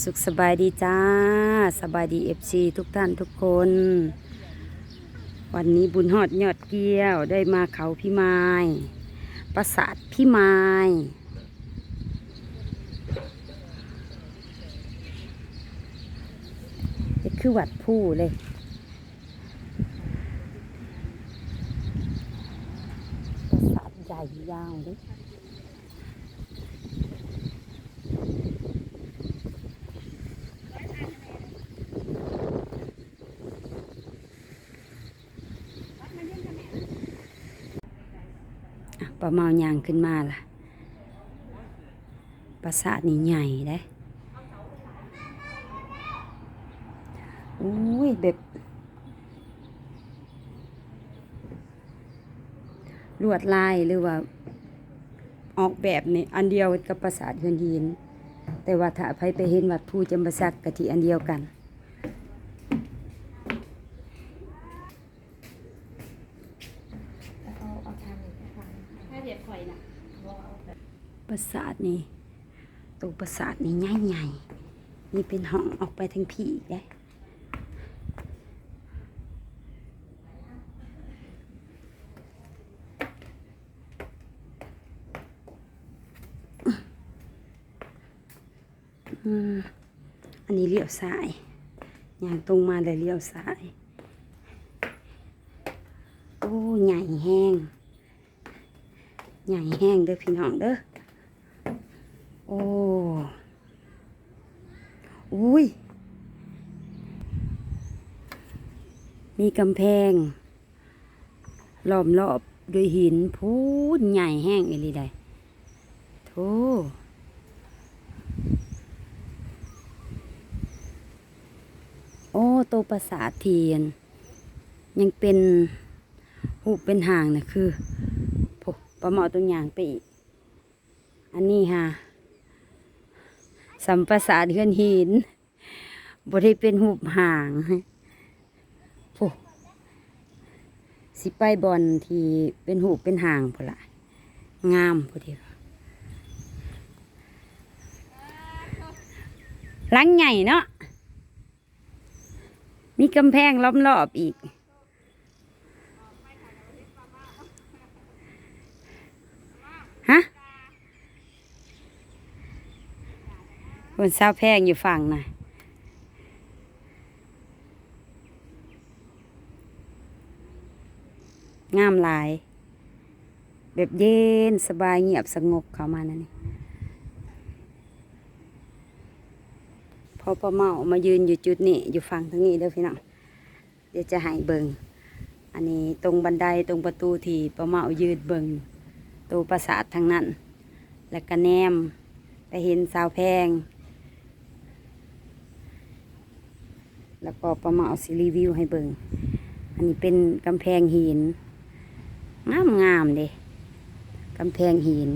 สุขสบายดีจ้า สบายดีเอฟซีทุกท่านทุกคน วันนี้บุญหอดยอดเกี้ยวได้มาเขาพี่ไม้ปราสาทพี่ไม้คือวัดผู้เลย ปราสาทใหญ่ยาวเลย ปลาเมายางขึ้นมาล่ะปราสาทนี่ใหญ่ได้อุ้ยแบบลวดลายหรือว่า ออกแบบนี่อันเดียวกับปราสาทเฮือนหิน แต่ว่าถ้าไปไปเห็นวัดผู้จำปาสักกะที่อันเดียวกัน ถ้าเด็ดข่อยน่ะ ป ราสาทนี่ตัวปราสาทนี่ใหญ่ใหญ่ๆนี่เป็นห้องออกไปทางผีอีกได้อันนี้เลี้ยวซ้ายอย่างตรงมาเลยเลี้ยวซ้าย โอ้ ใหญ่แห้ง ใหญ่แห้งเด้อพี่น้องเด้อ อ้อุ้ย มีกำแพงล้อมรอบด้วยหินพูดใหญ่แห้งอีหลีได้โธ่โอ้โตวประสาทเทียน ยังเป็นหูเป็นห่างนะคือโผประเหมาตัวอย่างไปอีก อันนี้ค่ะ สัมประสาทเฮือนหินบ่ได้เป็นหูปห่างโอ้สิไปบอลที่เป็นหูเป็นห่างพุ่นละงามพอดีหลังใหญ่เนาะมีกำแพงล้อมรอบอีก ฮะ คนเศร้าแพงอยู่ฝั่งนะงามหลาย แบบเย็นสบายเงียบสงบเข้ามานั่นนี่พอประเมามายืนอยู่จุดนี้อยู่ฝั่งทางนี้เด้อพี่น้องเดี๋ยวจะให้เบิงอันนี้ตรงบันไดตรงประตูที่ประเมายืนเบิงตัวปราสาททางนั้น แล้วก็แนมไปเห็นสาวแพง แล้วก็ประมาเอาสิรีวิวให้เบิงอันนี้เป็นกำแพงหิน งามงามๆเด้กำแพงหิน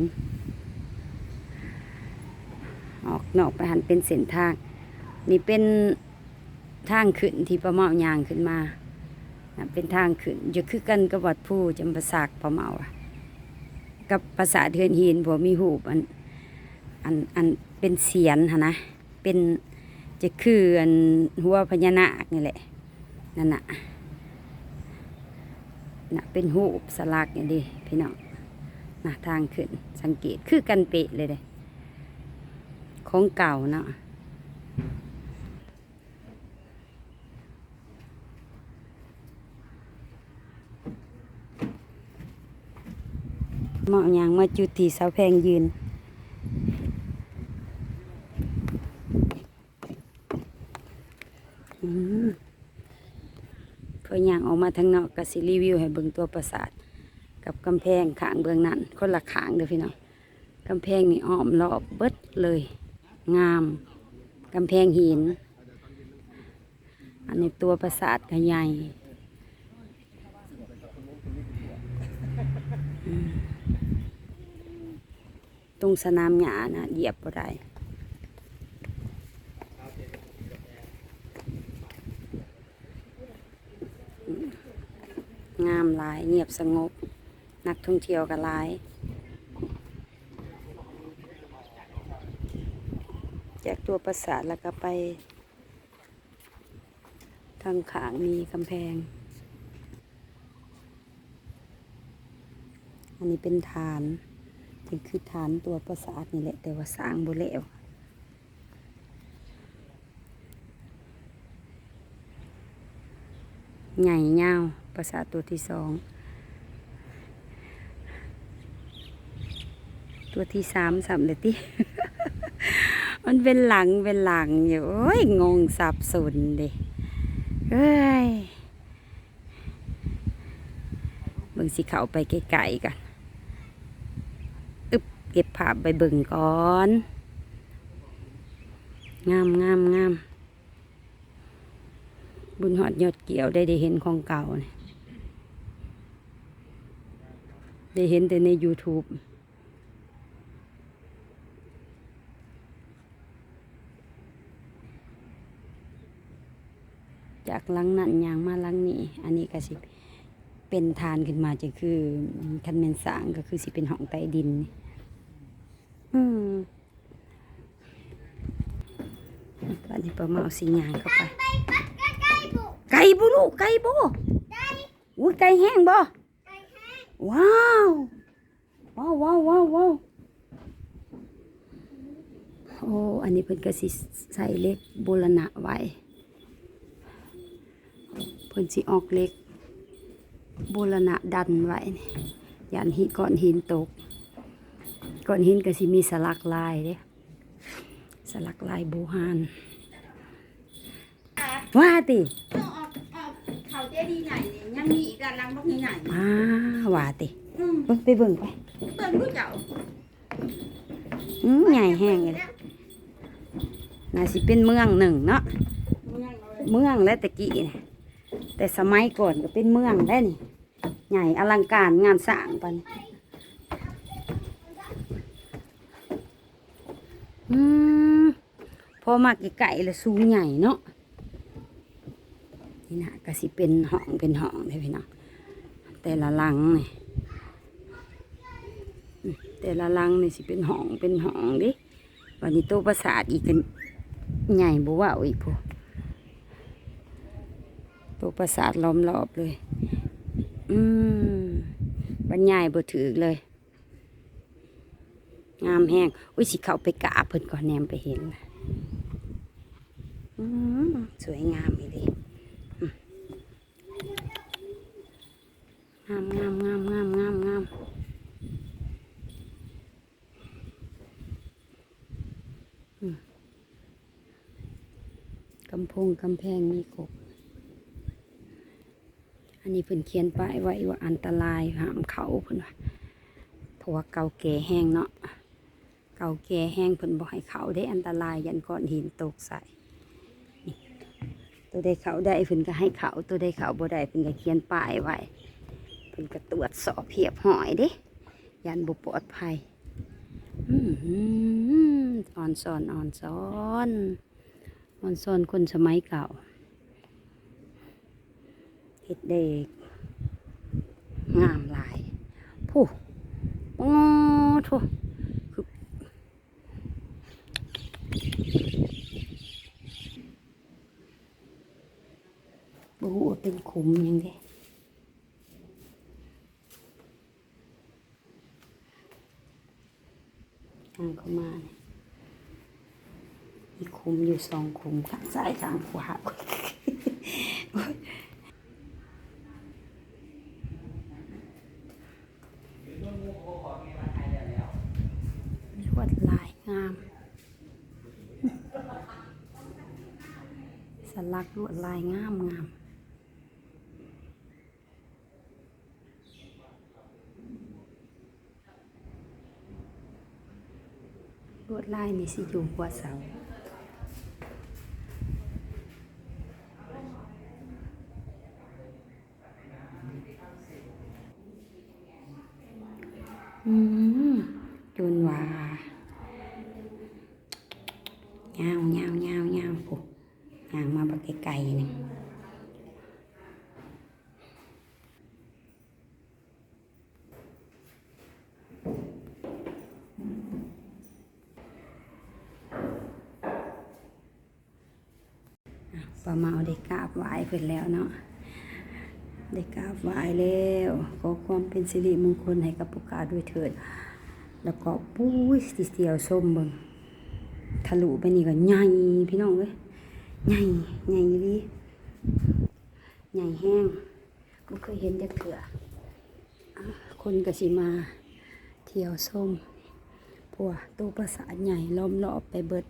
ออกนอกไปหันเป็นเส้นทาง นี่เป็นทางขึ้นที่ประเมาย่างขึ้นมา เป็นทางขึ้นจะคือกันกับวัดผู้จำปาสักประเมากับภาษาเทือนหินผมมีหูอันอันอันเป็นเสียนหะนะเป็น จะคืออันหัวพญานาคนี่แหละนั่นน่ะน่ะเป็นหูสลักนี่ดิพี่น้องน่ะทางขึ้นสังเกตคือกันเปะเลยเด้ของเก่าเนาะเหมาะอย่างมาจุดที่เสาแพงยืน อืม เพื่อย่างออกมาทางนอกก็สิรีวิวให้เบิ่งตัวปราสาท กับกำแพงขางเบื้องนั้นคนละขางเด้อพี่น้องกำแพงนี่อ้อมรอบเบิดเลย งามกำแพงหิน อันนี้ตัวปราสาทก็ใหญ่ตรงสนามหญ้านะเหยียบบ่ได้ งามหลายเงียบสงบ นักท่องเที่ยวก็หลายจากตัวปราสาทแล้วก็ไป ทางขางมีกำแพง อันนี้เป็นฐานนี่คือฐานตัวปราสาทนี่แหละ แต่ว่าสร้างบ่แล้วใหญ่ยาว ปราสาทตัวที่สอง ตัวที่สามสามเลยที่มันเป็นหลังเป็นหลังอยู่โอ้ยงงสับสนเด้เอ้ยเบิ่งสิเขาไปไกลๆกันอึบเก็บภาพไปเบิ่งก่อน งามงามงามบุญหอดยอดเกี่ยวได้ได้เห็นของเก่าเนี่ย ได้เห็นแต่ใน YouTube จากหลังนั่นยางมาหลังนี้ อันนี้ก็สิเป็นทานขึ้นมาจะคือคันเมนสร้างก็คือสิเป็นห้องใต้ดินนี่อืมตอนนี้ประมาเอาสิยางเข้าไป ไก่บุลูกไก่บุอุ้ยไก่แห้งบ่ ว้าว ว้าวว้าวว้าวว้าวโอ้ อันนี้เพิ่นก็สิใส่เล็กโบรณะไว้ เพิ่นสิออกเล็กบูรณะดันไว้นี่ยันหิก้อนหินตกก้อนหินก็สิมีสลักลายเด้สลักลายโบฮานว่าติเอาออกเอาเขาเจดีย์ใหญ่เนี่ยยังมีอีกด้านหลังพวกนี้ใหญ่อ้าว่าติอืมเบิ่งไปเบิ่งไปเปิ้นผู้เจ้าอืมใหญ่แห้งเลยน่าสิเป็นเมืองหนึ่งเนาะ เมืองเลยเมืองและตะกี้นี่แต่สมัยก่อนก็เป็นเมืองได้นี่ ใหญ่อลังการงานสร้างปันอืมพอมาไก่แล้วสูงใหญ่เนาะ นี่นะก็สิเป็นห้องเป็นห้องเลยพี่น้องแต่ละหลังนี่แต่ละลังนี่สิเป็นห้องเป็นห้องดิวันนี้โตวประสาทอีกกันใหญ่บัวาอีกพวตัวประสาทล้อมรอบเลย อืมบรรยายบ่ถือเลย งามแห้งอุ้ยสิเข้าไปกราบเพิ่นก่อนแนมไปเห็น อืมสวยงามเลย งามงามงามงามงามงามกำพงกำแพงมีกบ อันนี้เพิ่นเขียนป้ายไว้ว่าอันตรายห้ามเขาเพิ่นว่าเพราะว่าเก่าแก่แห้งเนาะ เก่าแก่แห้งเพิ่นบอกให้เขาได้อันตรายยันก้อนหินตกใส่ตัวใดเขาได้เพิ่นก็ให้เขาตัวใดเขาบ่ได้เพิ่นก็เขียนป้ายไว้ เพิ่นก็ตรวจสอบเพียบหอยเด้ยันบุปลอดภัยอ่อนสอนอ่อนสอนอ่อนสอนคนสมัยเก่าเห็ดเด็ก งามหลายผู้โอ้ทุคือบูเป็นขุมยังไง ทางเข้ามาเนี่ยมีขุมอยู่สองขุมข้างซ้ายข้างขวาลวดลายงาม สลักลวดลายงามงาม ลวดลายนี่สิอยู่หัวเสา อืมจนว่าเงาเงาเงาเงาปุ๊ยางมาบักไกลๆนี่ ป้าเมาได้กราบไหว้เพิ่นแล้วเนาะได้กราบไหว้แล้วขอความเป็นสิริมงคลให้กับปุกกาด้วยเถิด แล้วก็ปุ้ยสิเสียวส้มเบิ่งทะลุไปนี่ก็ใหญ่พี่น้องเอ้ยใหญ่ใหญ่ดีใหญ่แห้งบ่เคยเห็นจักเถื่อคนกสิมาเที่ยวส้มพวกตู้ประสาทใหญ่ล้อมรอบไปเบิด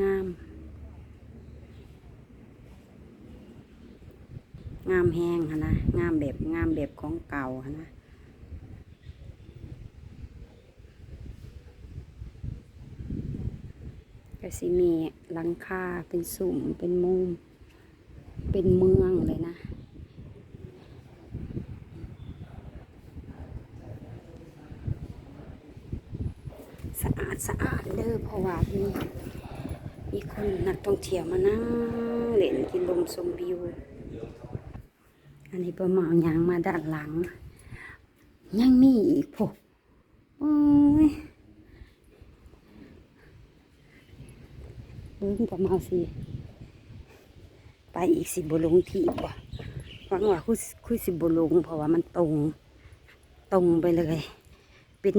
งาม งามแห้งนะงามแบบงามแบบของเก่านนะก็สิมีหลังคาเป็นสุ่มเป็นมุม เป็นเมืองเลยนะสะอาดสะอาดเด้อเพราะว่ามีมีคนนักท่องเที่ยวมานั่งเล่นกินลมชมวิว อันนี้ประมาณยางมาด้านหลัง ยังมีอีกพวกโอ้ยบึ้งประมาณสิไปอีกสิบลงที่บ่หวังว่าคุยคุยสิบลงเพราะว่ามันตรง ตรงไปเลย เป็น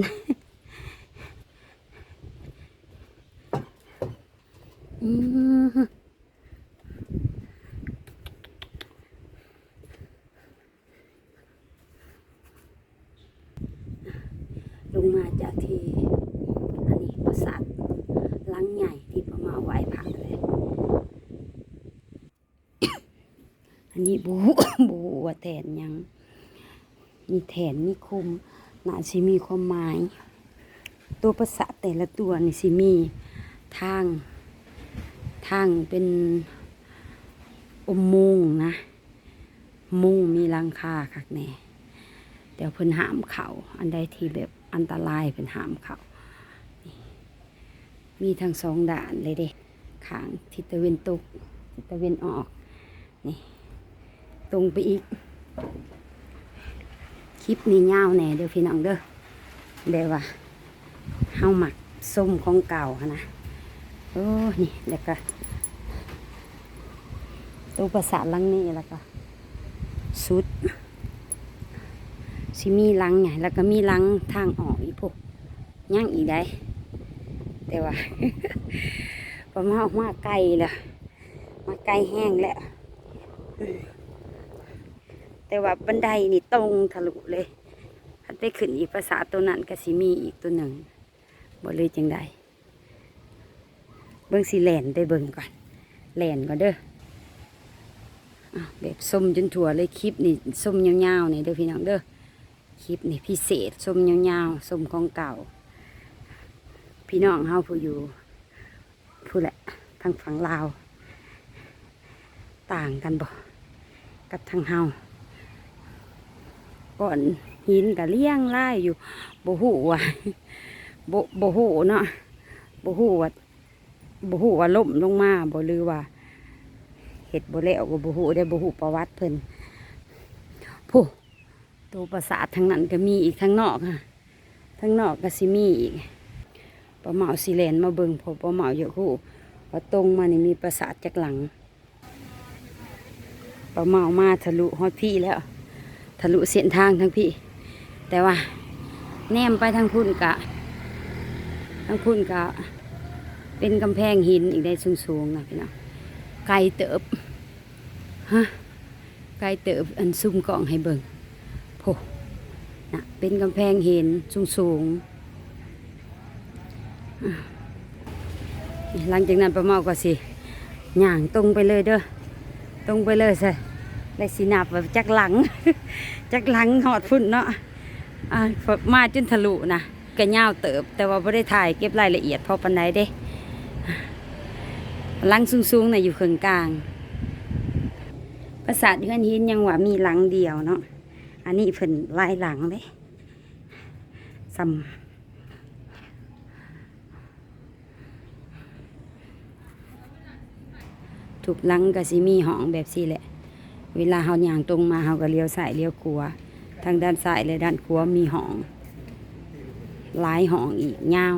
อืมลงมาจาก ที่อันนี้ปราสาทลังใหญ่ที่ประมาไหว้พระเลยอันนี้บูบูว่าแทนยัง มีแทนมีคุมน่าสิมีความหมาย ตัวปราสาทแต่ละตัวนี่สิมีทาง ทางเป็นอุโมงนะ มุงมีลังคาคักแน่เดี๋ยวเพิ่นหามเขาอันใดที่แบบ อันตรายเพิ่นหามเขามีทั้งสองด่านเลยเด้ขางทิศตะเวนตกทิศตะเวนออกนี่ตรงไปอีก คลิปนี้ยาวแน่เด้อพี่น้องเด้อเดี๋ยวว่าเฮาหมักส้มของเก่านะโอ้นี่แล้วก็ตู้ประสาทลังนี้แล้วก็สุด สิมีลังไงแล้วก็มีลังทางออกอีกพวกย่างอีกได้ แต่ว่าประมาณออกมาไกลแล้วมาไกลแห้งแล้ว แต่ว่าบันไดนี่ตรงทะลุเลยถ้าไปขึ้นอีกภาษาตัวนั้นก็สิมีอีกตัวหนึ่งบ่เลยจังใดเบิ่งสีแหลนได้เบิ่งก่อนแหลนก่อนเด้อแบบส้มจนถั่วเลยคลิปนี่ส้มยาวๆนี่เด้อพี่น้องเด้อ คลิปนี่พิเศษส้มยาวๆส้มของเก่า พี่น้องเฮาผู้อยู่ผู้แหละทางฝั่งลาว ต่างกันบ่กับทางเฮาก่อนหินกับเลี้ยงไล่อยู่บ่หูว่าบ่บ่หูเนาะบ่หูว่าบ่ฮู้ว่าล่มลงมาบ่หรือว่าเฮ็ดบ่แล้วก็บ่ฮู้ได้บ่ฮู้ประวัติเพิ่นผู้ ตัวปราสาททางนั้นก็มีอีกทางนอกค่ะทางนอกก็สิมีอีกป้าเหมาสิแลนมาเบิงพอป้าเหมาอยู่ฮู้ว่าตรงมานี่มีปราสาทจักหลังป้าเหมามาทะลุฮอดพี่แล้ว ทะลุเส้นทางทั้งพี่ แต่ว่า แนมไปทางพุ่นกะทางพุ่นกะ เป็นกำแพงหินอีกได้สูงๆนะพี่น้องไกลเติบฮะไกลเติบอันซุ่มกล่องให้เบิ่ง โพนะเป็นกำแพงหินสูงๆอะหลังจากนั้นประเมาก็สิย่างตรงไปเลยเด้อตรงไปเลยใช่เลยสินับแบบจักหลัง จักหลังหอดพุ่นเนาะอะมาจนทะลุนะก็ยาวเติบ แต่ว่าไม่ได้ถ่ายเก็บรายละเอียดพอปันใดเด้หลังสูงๆน่ะอยู่ข้างกลาง ปราสาทเฮือนหินยังว่ามีหลังเดียวเนาะ อันนี้เพิ่นลายหลังเลยซ้ำถูกหลังก็สิมีห้องแบบสี่แหละ เวลาเฮาย่างตรงมาเฮาก็เลี้ยวซ้ายเลี้ยวขวาทางด้านซ้ายและด้านขวามีห้องหลายห้องอีกยาว